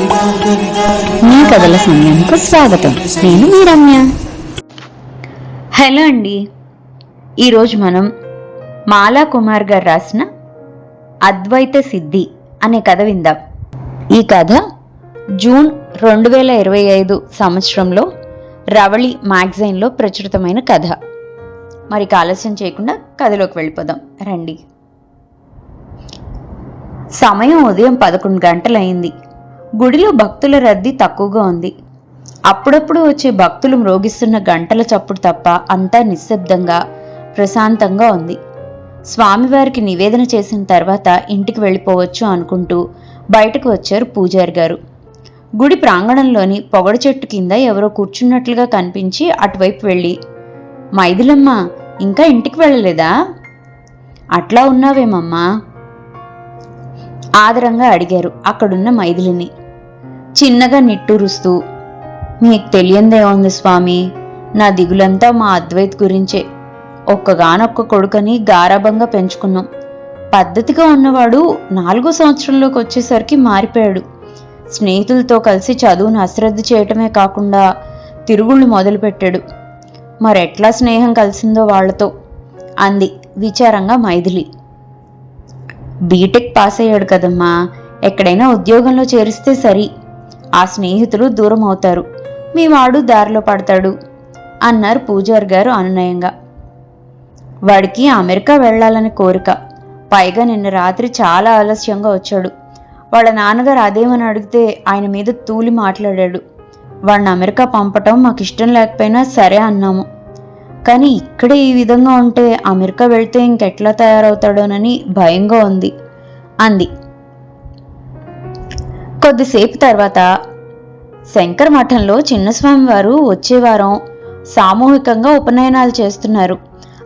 మీ కథల సమయానికి స్వాగతం. నేను మీ రమ్య. హలో అండి. ఈరోజు మనం మాలా కుమార్ గారు రాసిన అద్వైత సిద్ధి అనే కథ విందాం. ఈ కథ జూన్ రెండు వేల ఇరవై ఐదు సంవత్సరంలో రవళి మ్యాగజైన్లో ప్రచురితమైన కథ. మరి ఆలస్యం చేయకుండా కథలోకి వెళ్ళిపోదాం. రండి. సమయం ఉదయం పదకొండు గంటలైంది. గుడిలో భక్తుల రద్దీ తక్కువగా ఉంది. అప్పుడప్పుడు వచ్చే భక్తులు మ్రోగిస్తున్న గంటల చప్పుడు తప్ప అంతా నిశ్శబ్దంగా ప్రశాంతంగా ఉంది. స్వామివారికి నివేదన చేసిన తర్వాత ఇంటికి వెళ్ళిపోవచ్చు అనుకుంటూ బయటకు వచ్చారు పూజారి గారు. గుడి ప్రాంగణంలోని పొగడు చెట్టు కింద ఎవరో కూర్చున్నట్లుగా కనిపించి అటువైపు వెళ్ళి మైదిలమ్మ ఇంకా ఇంటికి వెళ్ళలేదా? అట్లా ఉన్నావేమమ్మా? ఆదరంగా అడిగారు అక్కడున్న మైథిలిని. చిన్నగా నిట్టూరుస్తూ మీకు తెలియందే ఉంది స్వామి నా దిగులంతా మా అద్వైత్ గురించే. ఒక్కగానొక్క కొడుకని గారాభంగా పెంచుకున్నాం. పద్ధతిగా ఉన్నవాడు నాలుగో సంవత్సరంలోకి వచ్చేసరికి మారిపోయాడు. స్నేహితులతో కలిసి చదువును అశ్రద్ధ చేయటమే కాకుండా తిరుగుళ్ళు మొదలుపెట్టాడు. మరెట్లా స్నేహం కలిసిందో వాళ్ళతో అంది విచారంగా మైథిలి. బీటెక్ పాస్ అయ్యాడు కదమ్మా. ఎక్కడైనా ఉద్యోగంలో చేరిస్తే సరి. ఆ స్నేహితులు దూరం అవుతారు మీ వాడు దారిలో పడతాడు అన్నారు పూజారి గారు అనునయంగా. వాడికి అమెరికా వెళ్ళాలని కోరిక. పైగా నిన్న రాత్రి చాలా ఆలస్యంగా వచ్చాడు. వాళ్ళ నాన్నగారు అదేమని అడిగితే ఆయన మీద తూలి మాట్లాడాడు. వాడిని అమెరికా పంపటం మాకు ఇష్టం లేకపోయినా సరే అన్నాము. కానీ ఇక్కడే ఈ విధంగా ఉంటే అమెరికా వెళ్తే ఇంకెట్లా తయారవుతాడోనని భయంగా ఉంది అంది. కొద్దిసేపు తర్వాత శంకర్ మఠంలో చిన్నస్వామి వారు వచ్చే వారం సామూహికంగా ఉపనయనాలు చేస్తున్నారు.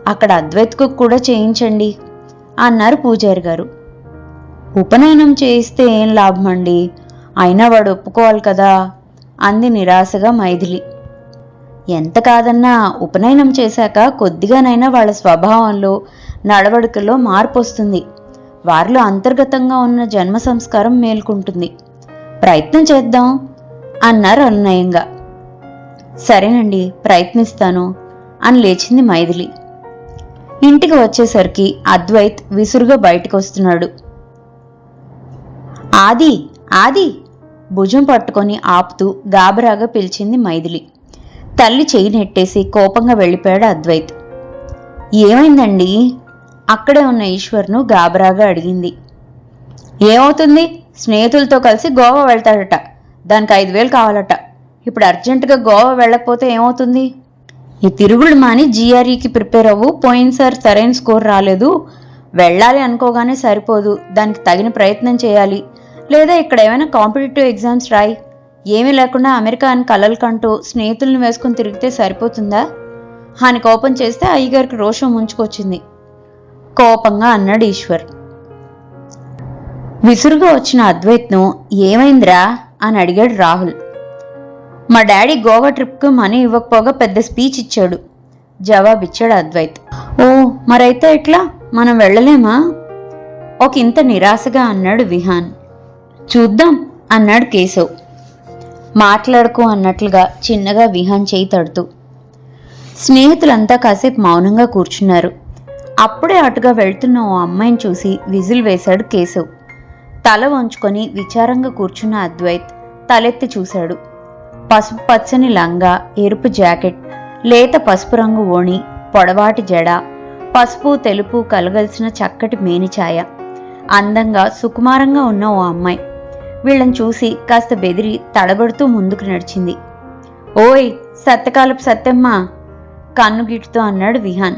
అక్కడ అద్వైత్కు కూడా చేయించండి అన్నారు పూజారి గారు. ఉపనయనం చేయిస్తే ఏం లాభం అండి? అయినా వాడు ఒప్పుకోవాలి కదా? అంది నిరాశగా మైథిలి. ఎంత కాదన్నా ఉపనయనం చేశాక కొద్దిగానైనా వాళ్ళ స్వభావంలో నడవడికలో మార్పు వస్తుంది వారిలో అంతర్గతంగా ఉన్న జన్మ సంస్కారం మేల్కుంటుంది. ప్రయత్నం చేద్దాం అన్నారు అనునయంగా సరేనండి ప్రయత్నిస్తాను అని లేచింది మైథిలి. ఇంటికి వచ్చేసరికి అద్వైత్ విసురుగా బయటకు వస్తున్నాడు. ఆది ఆది! భుజం పట్టుకొని ఆపుతూ గాబరాగా పిలిచింది మైథిలి. తల్లి చెయ్యి నెట్టేసి కోపంగా వెళ్ళిపోయాడు అద్వైత్. ఏమైందండి? అక్కడే ఉన్న ఈశ్వర్ను గాబరాగా అడిగింది. ఏమవుతుంది? స్నేహితులతో కలిసి గోవా వెళ్తాడట. దానికి ఐదు వేలు కావాలట. ఇప్పుడు అర్జెంటుగా గోవా వెళ్ళకపోతే ఏమవుతుంది? ఈ తిరుగుడు మాని జీఆర్ఈకి ప్రిపేర్ అవ్వు. పోయినసారి సరైన స్కోర్ రాలేదు. వెళ్ళాలి అనుకోగానే సరిపోదు. దానికి తగిన ప్రయత్నం చేయాలి. లేదా ఇక్కడ ఏమైనా కాంపిటేటివ్ ఎగ్జామ్స్ రాయి. ఏమీ లేకుండా అమెరికా అని కలలు కంటూ స్నేహితులను వేసుకుని తిరిగితే సరిపోతుందా? హాని కోపం చేస్తే అయ్యగారికి రోషం ముంచుకొచ్చింది. కోపంగా అన్నాడు ఈశ్వర్. విసురుగా వచ్చిన అద్వైత్ను ఏమైందిరా? అని అడిగాడు రాహుల్. మా డాడీ గోవా ట్రిప్కి మనీ ఇవ్వకపోగా పెద్ద స్పీచ్ ఇచ్చాడు జవాబిచ్చాడు అద్వైత్. ఓ మరైతే ఎట్లా? మనం వెళ్ళలేమా? ఒక ఇంత నిరాశగా అన్నాడు విహాన్. చూద్దాం అన్నాడు కేశవ్. మాట్లాడుకో అన్నట్లుగా చిన్నగా విహాన్ చేయి తడుతూ. స్నేహితులంతా కాసేపు మౌనంగా కూర్చున్నారు. అప్పుడే అటుగా వెళ్తున్న ఓ అమ్మాయిని చూసి విజిల్ వేశాడు కేశవ్. తల వంచుకొని విచారంగా కూర్చున్న అద్వైత్ తలెత్తి చూశాడు. పసుపు పచ్చని లంగా ఎరుపు జాకెట్ లేత పసుపు రంగు ఓణి పొడవాటి జడ పసుపు తెలుపు కలగలిసిన చక్కటి మేనిఛాయ. అందంగా సుకుమారంగా ఉన్న ఓ అమ్మాయి. వీళ్ళని చూసి కాస్త బెదిరి తడబడుతూ ముందుకు నడిచింది. ఓయ్ సత్యకాలపు సత్యమ్మ కన్ను గిట్టుతో అన్నాడు విహాన్.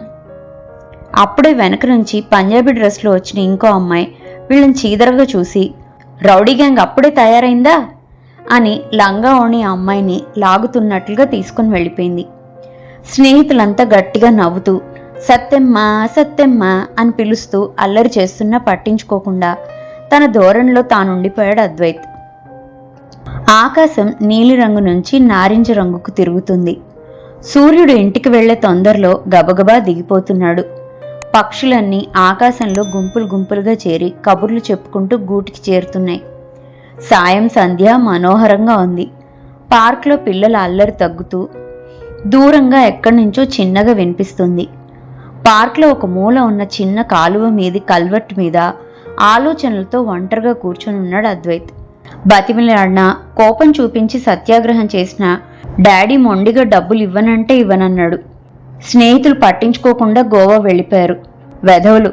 అప్పుడే వెనక నుంచి పంజాబీ డ్రెస్లో వచ్చిన ఇంకో అమ్మాయి వీళ్ళని చీదరగా చూసి రౌడీ గ్యాంగ్ అప్పుడే తయారైందా? అని లంగా ఓణి ఆ అమ్మాయిని లాగుతున్నట్లుగా తీసుకుని వెళ్ళిపోయింది. స్నేహితులంతా గట్టిగా నవ్వుతూ సత్యమ్మ సత్యమ్మ అని పిలుస్తూ అల్లరి చేస్తున్నా పట్టించుకోకుండా తన ధోరణిలో తానుండిపోయాడు అద్వైత్. ఆకాశం నీలిరంగు నుంచి నారింజ రంగుకు తిరుగుతుంది. సూర్యుడు ఇంటికి వెళ్ళే తొందరలో గబగబా దిగిపోతున్నాడు. పక్షులన్నీ ఆకాశంలో గుంపులు గుంపులుగా చేరి కబుర్లు చెప్పుకుంటూ గూటికి చేరుతున్నాయి. సాయం సంధ్య మనోహరంగా ఉంది. పార్క్లో పిల్లల అల్లరి తగ్గుతూ దూరంగా ఎక్కడి నుంచో చిన్నగా వినిపిస్తుంది. పార్క్లో ఒక మూల ఉన్న చిన్న కాలువ మీది కల్వర్ట్ మీద ఆలోచనలతో ఒంటరిగా కూర్చొని ఉన్నాడు అద్వైత్. బతిమిలాడినా కోపం చూపించి సత్యాగ్రహం చేసిన డాడీ మొండిగా డబ్బులు ఇవ్వనంటే ఇవ్వనన్నాడు. స్నేహితులు పట్టించుకోకుండా గోవా వెళ్ళిపోయారు. వెధవులు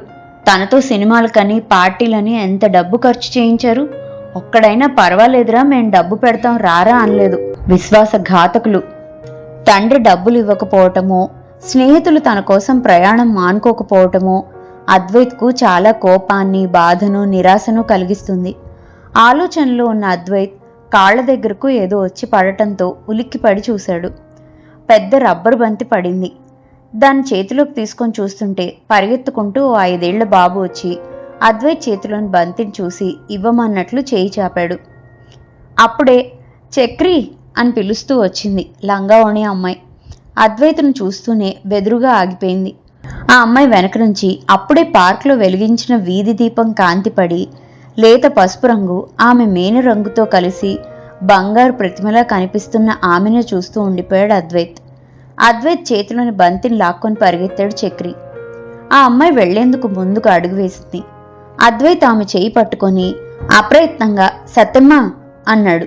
తనతో సినిమాలకని పార్టీలని ఎంత డబ్బు ఖర్చు చేయించారు? ఒక్కడైనా పర్వాలేదురా మేం డబ్బు పెడతాం రారా అనలేదు. విశ్వాసఘాతకులు. తండ్రి డబ్బులు ఇవ్వకపోవటమో స్నేహితులు తన కోసం ప్రయాణం మానుకోకపోవటమో అద్వైత్కు చాలా కోపాన్ని బాధను నిరాశను కలిగిస్తుంది. ఆలోచనలో ఉన్న అద్వైత్ కాళ్ళ దగ్గరకు ఏదో వచ్చి పడటంతో ఉలిక్కిపడి చూశాడు. పెద్ద రబ్బరు బంతి పడింది. దాన్ని చేతిలోకి తీసుకొని చూస్తుంటే పరిగెత్తుకుంటూ ఓ ఐదేళ్ళ బాబు వచ్చి అద్వైత్ చేతిలోని బంతిని చూసి ఇవ్వమన్నట్లు చేయి చాపాడు. అప్పుడే చక్రి అని పిలుస్తూ వచ్చింది లంగావోణి అమ్మాయి. అద్వైతును చూస్తూనే బెదురుగా ఆగిపోయింది. ఆ అమ్మాయి వెనక నుంచి అప్పుడే పార్క్లో వెలిగించిన వీధి దీపం కాంతిపడి లేత పసుపు రంగు ఆమె మేను రంగుతో కలిసి బంగారు ప్రతిమలా కనిపిస్తున్న ఆమెను చూస్తూ ఉండిపోయాడు అద్వైత్. అద్వైత్ చేతిలోని బంతిని లాక్కొని పరిగెత్తాడు చక్రి. ఆ అమ్మాయి వెళ్ళేందుకు ముందుకు అడుగు వేసింది. అద్వైత్ ఆమె చేయి పట్టుకొని అప్రయత్నంగా సత్యమ్మ అన్నాడు.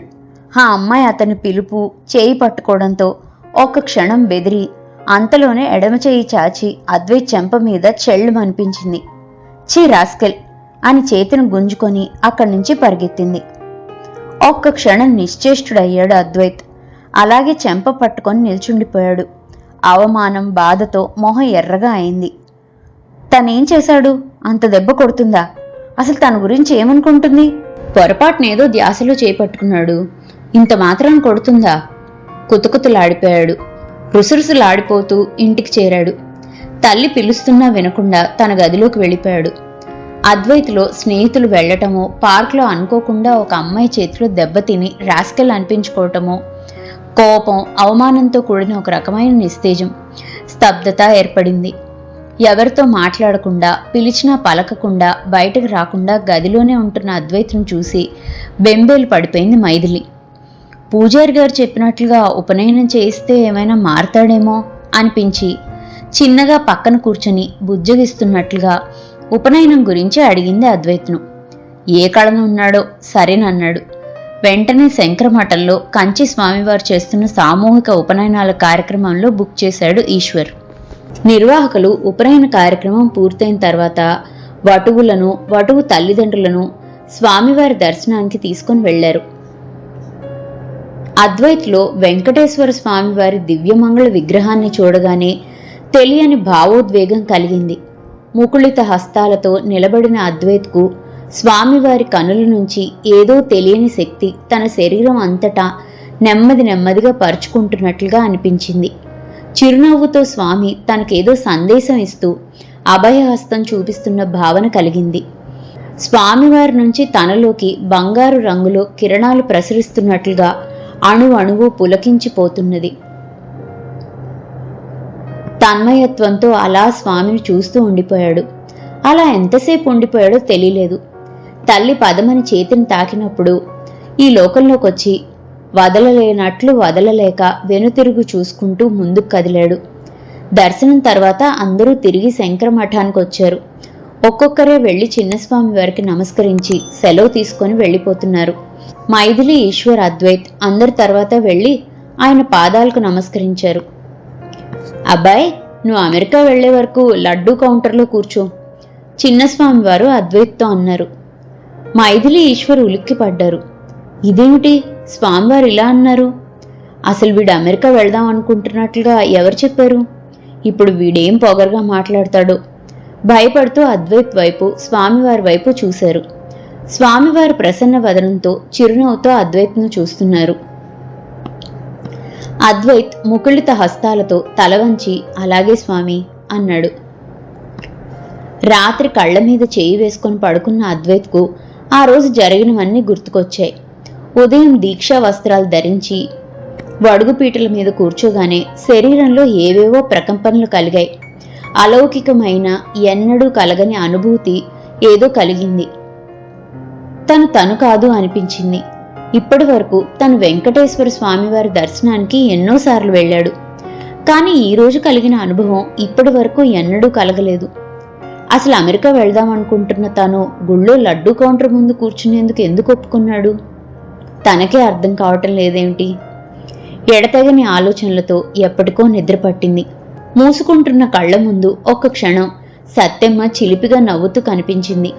ఆ అమ్మాయి అతని పిలుపు చేయి పట్టుకోవడంతో ఒక క్షణం బెదిరి అంతలోనే ఎడమ చేయి చాచి అద్వైత్ చెంప మీద చెళ్ళు అనిపించింది చీ రాస్కెల్ అని చేతిని గుంజుకొని అక్కడి నుంచి పరిగెత్తింది. ఒక్క క్షణం నిశ్చేష్టుడయ్యాడు అద్వైత్. అలాగే చెంప పట్టుకొని నిల్చుండిపోయాడు. అవమానం బాధతో మొహం ఎర్రగా అయింది. తనేం చేశాడు? అంత దెబ్బ కొడుతుందా? అసలు తన గురించి ఏమనుకుంటుంది? పొరపాటునేదో ధ్యాసలో చేపట్టుకున్నాడు. ఇంత మాత్రం కొడుతుందా? కుతుకుతులాడిపోయాడు. రుసురుసులాడిపోతూ ఇంటికి చేరాడు. తల్లి పిలుస్తున్నా వినకుండా తన గదిలోకి వెళ్ళిపోయాడు. అద్వైత్లో స్నేహితులు వెళ్ళటమో పార్క్లో అనుకోకుండా ఒక అమ్మాయి చేతిలో దెబ్బతిని రాస్కెల్ అనిపించుకోవటమో కోపం అవమానంతో కూడిన ఒక రకమైన నిస్తేజం. స్తబ్దత ఏర్పడింది. ఎవరితో మాట్లాడకుండా పిలిచినా పలకకుండా బయటకు రాకుండా గదిలోనే ఉంటున్న అద్వైతం చూసి బెంబేలు పడిపోయింది మైథిలి. పూజారి గారు చెప్పినట్లుగా ఉపనయనం చేయిస్తే ఏమైనా మారతాడేమో అనిపించి చిన్నగా పక్కన కూర్చొని బుజ్జగిస్తున్నట్లుగా ఉపనయనం గురించి అడిగింది అద్వైత్ను ఏ కళను ఉన్నాడో సరేనన్నాడు. వెంటనే శంకరమఠంలో కంచి స్వామివారు చేస్తున్న సామూహిక ఉపనయనాల కార్యక్రమంలో బుక్ చేశాడు ఈశ్వర్. నిర్వాహకులు ఉపనయన కార్యక్రమం పూర్తయిన తర్వాత వటువులను వటువు తల్లిదండ్రులను స్వామివారి దర్శనానికి తీసుకొని వెళ్ళారు అద్వైత్లో వెంకటేశ్వర స్వామివారి దివ్యమంగళ విగ్రహాన్ని చూడగానే తెలియని భావోద్వేగం కలిగింది. ముకుళిత హస్తాలతో నిలబడిన అద్వైత్కు స్వామివారి కనుల నుంచి ఏదో తెలియని శక్తి తన శరీరం అంతటా నెమ్మది నెమ్మదిగా పరుచుకుంటున్నట్లుగా అనిపించింది. చిరునవ్వుతో స్వామి తనకేదో సందేశం ఇస్తూ అభయహస్తం చూపిస్తున్న భావన కలిగింది. స్వామివారి నుంచి తనలోకి బంగారు రంగులో కిరణాలు ప్రసరిస్తున్నట్లుగా అణు అణువు పులకించిపోతున్నది. తన్మయత్వంతో అలా స్వామిని చూస్తూ ఉండిపోయాడు. అలా ఎంతసేపు ఉండిపోయాడో తెలియలేదు. తల్లి పదమని చేతిని తాకినప్పుడు ఈ లోకంలోకొచ్చి వదలలేనట్లు వదలలేక వెనుతిరుగు చూసుకుంటూ ముందుకు కదిలాడు. దర్శనం తర్వాత అందరూ తిరిగి శంకర మఠానికి వచ్చారు ఒక్కొక్కరే వెళ్ళి చిన్నస్వామి వారికి నమస్కరించి సెలవు తీసుకొని వెళ్ళిపోతున్నారు. మైథిలి ఈశ్వర్ అద్వైత్ అందరి తర్వాత వెళ్ళి ఆయన పాదాలకు నమస్కరించారు. అబ్బాయ్ నువ్వు అమెరికా వెళ్ళే వరకు లడ్డూ కౌంటర్లో కూర్చో. చిన్నస్వామి వారు అద్వైత్తో అన్నారు. మైథిలి ఈశ్వర్ ఉలిక్కిపడ్డారు. ఇదేమిటి? స్వామివారు ఇలా అన్నారు. అసలు వీడు అమెరికా వెళ్దాం అనుకుంటున్నట్లుగా ఎవరు చెప్పారు? ఇప్పుడు వీడేం పొగరుగా మాట్లాడతాడో. భయపడుతూ అద్వైత్ వైపు స్వామివారి వైపు చూశారు. స్వామివారు ప్రసన్న వదనంతో చిరునవ్వుతో అద్వైత్ను చూస్తున్నారు. అద్వైత్ ముకుళిత హస్తాలతో తల వంచి అలాగే స్వామి అన్నాడు. రాత్రి కళ్ళ మీద చేయి వేసుకొని పడుకున్న అద్వైత్కు ఆ రోజు జరిగినవన్నీ గుర్తుకొచ్చాయి. ఉదయం దీక్షా వస్త్రాలు ధరించి వడుగుపీటల మీద కూర్చోగానే శరీరంలో ఏవేవో ప్రకంపనలు కలిగాయి. అలౌకికమైన ఎన్నడూ కలగని అనుభూతి ఏదో కలిగింది. తను తను కాదు అనిపించింది. ఇప్పటి వరకు తను వెంకటేశ్వర స్వామివారి దర్శనానికి ఎన్నోసార్లు వెళ్ళాడు. కానీ ఈ రోజు కలిగిన అనుభవం ఇప్పటి వరకు ఎన్నడూ కలగలేదు. అసలు అమెరికా వెళ్దాం అనుకుంటున్న తను గుళ్ళో లడ్డు కౌంటర్ ముందు కూర్చునేందుకు ఎందుకు ఒప్పుకున్నాడు? తనకే అర్థం కావటం లేదేమిటి ఎడతెగని ఆలోచనలతో ఎప్పటికో నిద్ర పట్టింది. మూసుకుంటున్న కళ్ళ ముందు ఒక్క క్షణం సత్తెమ్మ చిలిపిగా నవ్వుతూ కనిపించింది.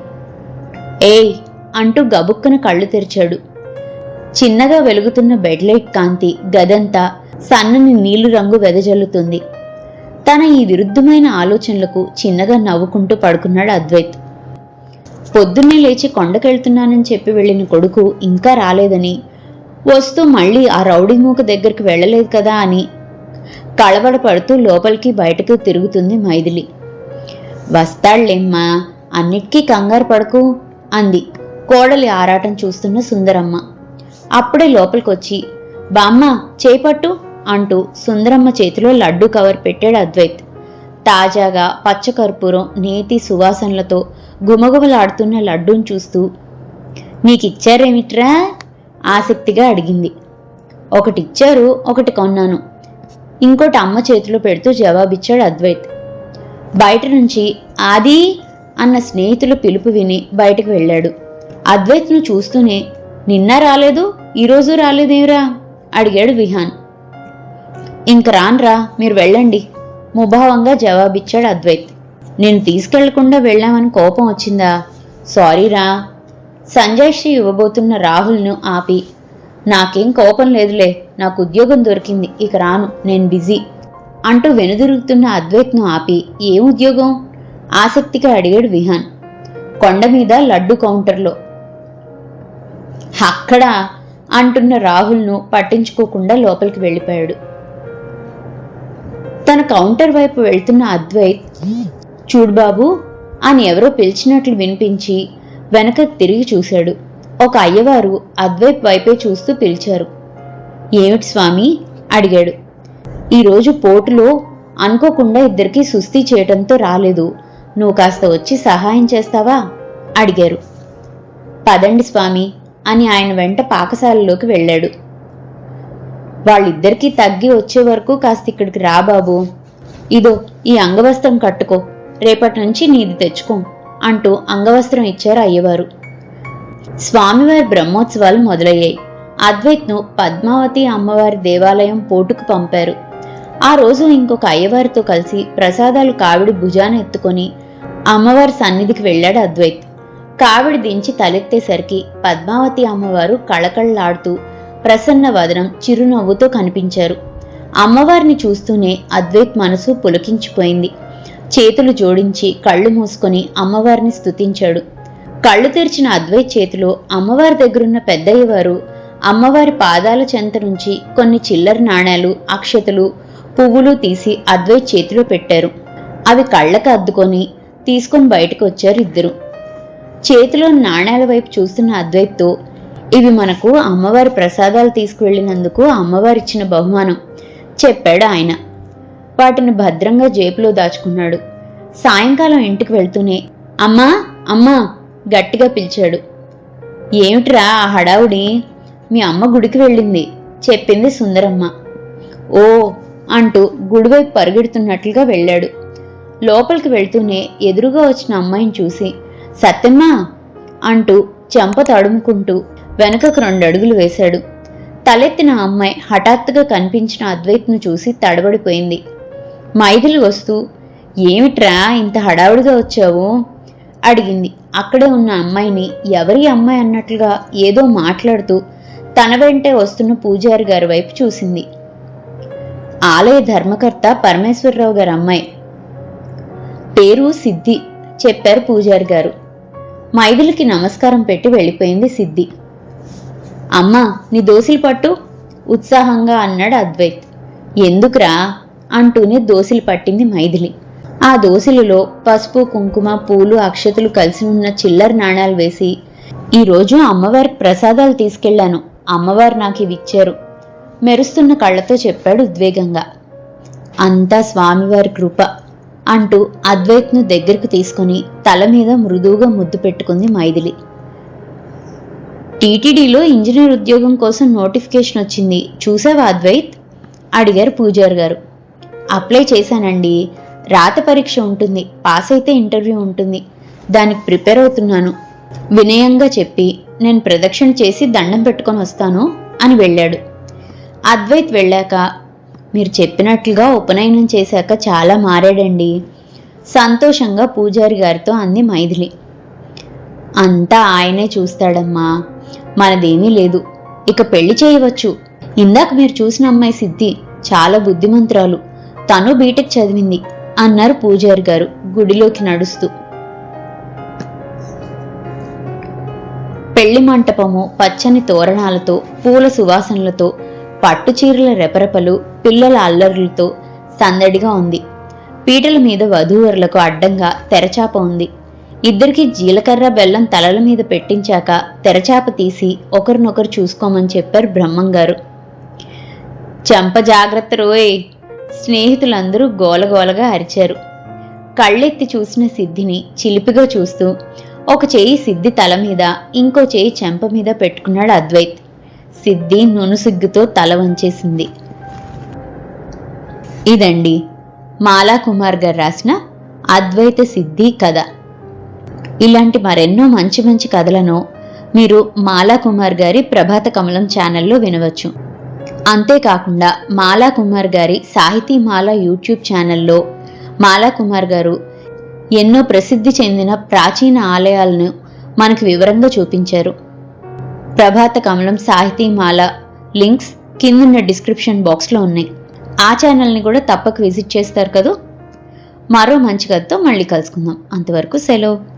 ఏయ్! అంటూ గబుక్కున కళ్ళు తెరిచాడు. చిన్నగా వెలుగుతున్న బెడ్లైట్ కాంతి గదంతా సన్నని నీలు రంగు వెదజల్లుతుంది. తన ఈ విరుద్ధమైన ఆలోచనలకు చిన్నగా నవ్వుకుంటూ పడుకున్నాడు అద్వైత్. పొద్దున్నే లేచి కొండకెళ్తున్నానని చెప్పి వెళ్ళిన కొడుకు ఇంకా రాలేదని వస్తూ మళ్ళీ ఆ రౌడీ మూక దగ్గరికి వెళ్ళలేదు కదా అని కళవడపడుతూ లోపలికి బయటకు తిరుగుతుంది మైథిలి. వస్తాళ్ళేమ్మా అన్నిటికీ కంగారు పడకు అంది కోడలి ఆరాటం చూస్తున్న సుందరమ్మ. అప్పుడే లోపలికొచ్చి బామ్మ చేపట్టు అంటూ సుందరమ్మ చేతిలో లడ్డు కవర్ పెట్టాడు అద్వైత్. తాజాగా పచ్చకర్పూరం నేతి సువాసనలతో గుమగుమలాడుతున్న లడ్డూని చూస్తూ నీకిచ్చారేమిట్రా? ఆసక్తిగా అడిగింది. ఒకటిచ్చారు ఒకటి కొన్నాను. ఇంకోటి అమ్మ చేతిలో పెడుతూ జవాబిచ్చాడు అద్వైత్. బయట నుంచి ఆది అన్న స్నేహితుల పిలుపు విని బయటకు వెళ్ళాడు. అద్వైత్ను చూస్తూనే నిన్న రాలేదు ఈరోజు రాలేదేవిరా అడిగాడు విహాన్. ఇంక రాన్రా మీరు వెళ్ళండి. ముభావంగా జవాబిచ్చాడు అద్వైత్. నేను తీసుకెళ్ళకుండా వెళ్ళామని కోపం వచ్చిందా? సారీరా సంజయ్ శ్రీ ఇవ్వబోతున్న రాహుల్ను ఆపి నాకేం కోపం లేదులే నాకు ఉద్యోగం దొరికింది ఇక రాను నేను బిజీ అంటూ వెనుదిరుగుతున్న అద్వైత్ను ఆపి ఏం ఉద్యోగం? ఆసక్తిగా అడిగాడు విహాన్. కొండ మీద లడ్డు కౌంటర్లో. అక్కడ అంటున్న రాహుల్ను పట్టించుకోకుండా లోపలికి వెళ్ళిపోయాడు. తన కౌంటర్ వైపు వెళ్తున్న అద్వైత్ చూడు బాబు అని ఎవరో పిలిచినట్లు వినిపించి వెనక తిరిగి చూశాడు. ఒక అయ్యవారు అద్వైత్ వైపే చూస్తూ పిలిచారు. ఏమిటి స్వామి? అడిగాడు. ఈరోజు పోటులో అనుకోకుండా ఇద్దరికీ సుస్థి చేయటంతో రాలేదు. నువ్వు కాస్త వచ్చి సహాయం చేస్తావా? అడిగారు. పదండి స్వామి అని ఆయన వెంట పాకశాలలోకి వెళ్ళాడు. వాళ్ళిద్దరికీ తగ్గి వచ్చే వరకు కాస్త ఇక్కడికి రా బాబు. ఇదో ఈ అంగవస్త్రం కట్టుకో. రేపటి నుంచి నీది తెచ్చుకో అంటూ అంగవస్త్రం ఇచ్చారు అయ్యవారు. స్వామివారి బ్రహ్మోత్సవాలు మొదలయ్యాయి. అద్వైత్ను పద్మావతి అమ్మవారి దేవాలయం పోటుకు పంపారు. ఆ రోజు ఇంకొక అయ్యవారితో కలిసి ప్రసాదాలు కావిడి భుజాన ఎత్తుకొని అమ్మవారి సన్నిధికి వెళ్ళాడు అద్వైత్. కావిడి దించి తలెత్తేసరికి పద్మావతి అమ్మవారు కళకళలాడుతూ ప్రసన్న వదనం చిరునవ్వుతో కనిపించారు. అమ్మవారిని చూస్తూనే అద్వైత్ మనసు పులకించిపోయింది. చేతులు జోడించి కళ్ళు మూసుకొని అమ్మవారిని స్తుతించాడు. కళ్ళు తెరిచిన అద్వైత్ చేతిలో అమ్మవారి దగ్గరున్న పెద్దయ్యవారు అమ్మవారి పాదాల చెంత నుంచి కొన్ని చిల్లర నాణేలు అక్షతలు పువ్వులు తీసి అద్వైత్ చేతిలో పెట్టారు. అవి కళ్ళకు అద్దుకొని తీసుకొని బయటకు వచ్చారు ఇద్దరు. చేతిలో నాణేల వైపు చూస్తున్న అద్వైత్తో ఇవి మనకు అమ్మవారి ప్రసాదాలు తీసుకువెళ్ళినందుకు అమ్మవారిచ్చిన బహుమానం చెప్పాడు ఆయన. వాటిని భద్రంగా జేబులో దాచుకున్నాడు. సాయంకాలం ఇంటికి వెళ్తూనే అమ్మా అమ్మా గట్టిగా పిలిచాడు. ఏమిట్రా ఆ హడావుడి? మీ అమ్మ గుడికి వెళ్ళింది చెప్పింది సుందరమ్మ. ఓ అంటూ గుడివైపు పరిగెడుతున్నట్లుగా వెళ్ళాడు. లోపలికి వెళ్తూనే ఎదురుగా వచ్చిన అమ్మాయిని చూసి సత్యమ్మా అంటూ చెంప తడుముకుంటూ వెనకకు రెండు అడుగులు వేశాడు. తలెత్తిన అమ్మాయి హఠాత్తుగా కనిపించిన అద్వైత్ను చూసి తడబడిపోయింది. మైథిలి వస్తూ ఏమిట్రా ఇంత హడావుడిగా వచ్చావు? అడిగింది. అక్కడే ఉన్న అమ్మాయిని ఎవరి అమ్మాయి అన్నట్లుగా ఏదో మాట్లాడుతూ తన వెంటే వస్తున్న పూజారి గారి వైపు చూసింది. ఆలయ ధర్మకర్త పరమేశ్వరరావు గారి అమ్మాయి. పేరు సిద్ధి చెప్పారు పూజారి గారు. మైథిలికి నమస్కారం పెట్టి వెళ్ళిపోయింది సిద్ధి. అమ్మా నీ దోసిలు పట్టు? ఉత్సాహంగా అన్నాడు అద్వైత్. ఎందుకురా? అంటూనే దోసిలు పట్టింది మైథిలి. ఆ దోశలలో పసుపు కుంకుమ పూలు అక్షతలు కలిసి ఉన్న చిల్లర నాణాలు వేసి ఈరోజు అమ్మవారి ప్రసాదాలు తీసుకెళ్ళాను అమ్మవారు నాకు ఇవి ఇచ్చారు. మెరుస్తున్న కళ్ళతో చెప్పాడు ఉద్వేగంగా. అంతా స్వామివారి కృప అంటూ అద్వైత్ను దగ్గరకు తీసుకుని తల మీద మృదువుగా ముద్దు పెట్టుకుంది మైథిలి. టీటీడీలో ఇంజనీర్ ఉద్యోగం కోసం నోటిఫికేషన్ వచ్చింది. చూసావా అద్వైత్? అడిగారు పూజారి గారు. అప్లై చేశానండి. రాత పరీక్ష ఉంటుంది. పాస్ అయితే ఇంటర్వ్యూ ఉంటుంది. దానికి ప్రిపేర్ అవుతున్నాను. వినయంగా చెప్పి నేను ప్రదక్షిణ చేసి దండం పెట్టుకొని వస్తాను అని వెళ్ళాడు. అద్వైత్ వెళ్ళాక మీరు చెప్పినట్లుగా ఉపనయనం చేశాక చాలా మారాడండి. సంతోషంగా పూజారి గారితో అంది మైథిలి. అంతా ఆయనే చూస్తాడమ్మా. మనదేమీ లేదు. ఇక పెళ్ళి చేయవచ్చు. ఇందాక మీరు చూసిన అమ్మాయి సిద్ధి చాలా బుద్ధిమంతురాలు. తను బీటెక్ చదివింది అన్నారు పూజారి గారు గుడిలోకి నడుస్తూ. పెళ్ళి మంటపము పచ్చని తోరణాలతో పూల సువాసనలతో పట్టు చీరల రెపరెపలు పిల్లల అల్లర్లతో సందడిగా ఉంది. పీటల మీద వధూవరులకు అడ్డంగా తెరచాప ఉంది. ఇద్దరికీ జీలకర్ర బెల్లం తలల మీద పెట్టించాక తెరచాప తీసి ఒకరినొకరు చూసుకోమని చెప్పారు బ్రహ్మంగారు. చెంప జాగ్రత్త రోయ్ స్నేహితులందరూ గోలగోలగా అరిచారు. కళ్ళెత్తి చూసిన సిద్ధిని చిలిపిగా చూస్తూ ఒక చేయి సిద్ధి తల మీద ఇంకో చేయి చెంప మీద పెట్టుకున్నాడు అద్వైత్. సిద్ధి నునుసిగ్గుతో తల వంచేసింది. ఇదండి మాలా కుమార్ గారు రాసిన అద్వైత సిద్ధి కథ. ఇలాంటి మరెన్నో మంచి మంచి కథలను మీరు మాలా కుమార్ గారి ప్రభాత కమలం ఛానల్లో వినవచ్చు. అంతేకాకుండా మాలా కుమార్ గారి సాహితీ మాల యూట్యూబ్ ఛానల్లో మాలా కుమార్ గారు ఎన్నో ప్రసిద్ధి చెందిన ప్రాచీన ఆలయాలను మనకు వివరంగా చూపించారు. ప్రభాత కమలం సాహితీ మాల లింక్స్ కిందున్న డిస్క్రిప్షన్ బాక్స్లో ఉన్నాయి. ఆ ఛానల్ని కూడా తప్పక విజిట్ చేస్తారు కదూ? మరో మంచి కథతో మళ్ళీ కలుసుకుందాం. అంతవరకు సెలవు.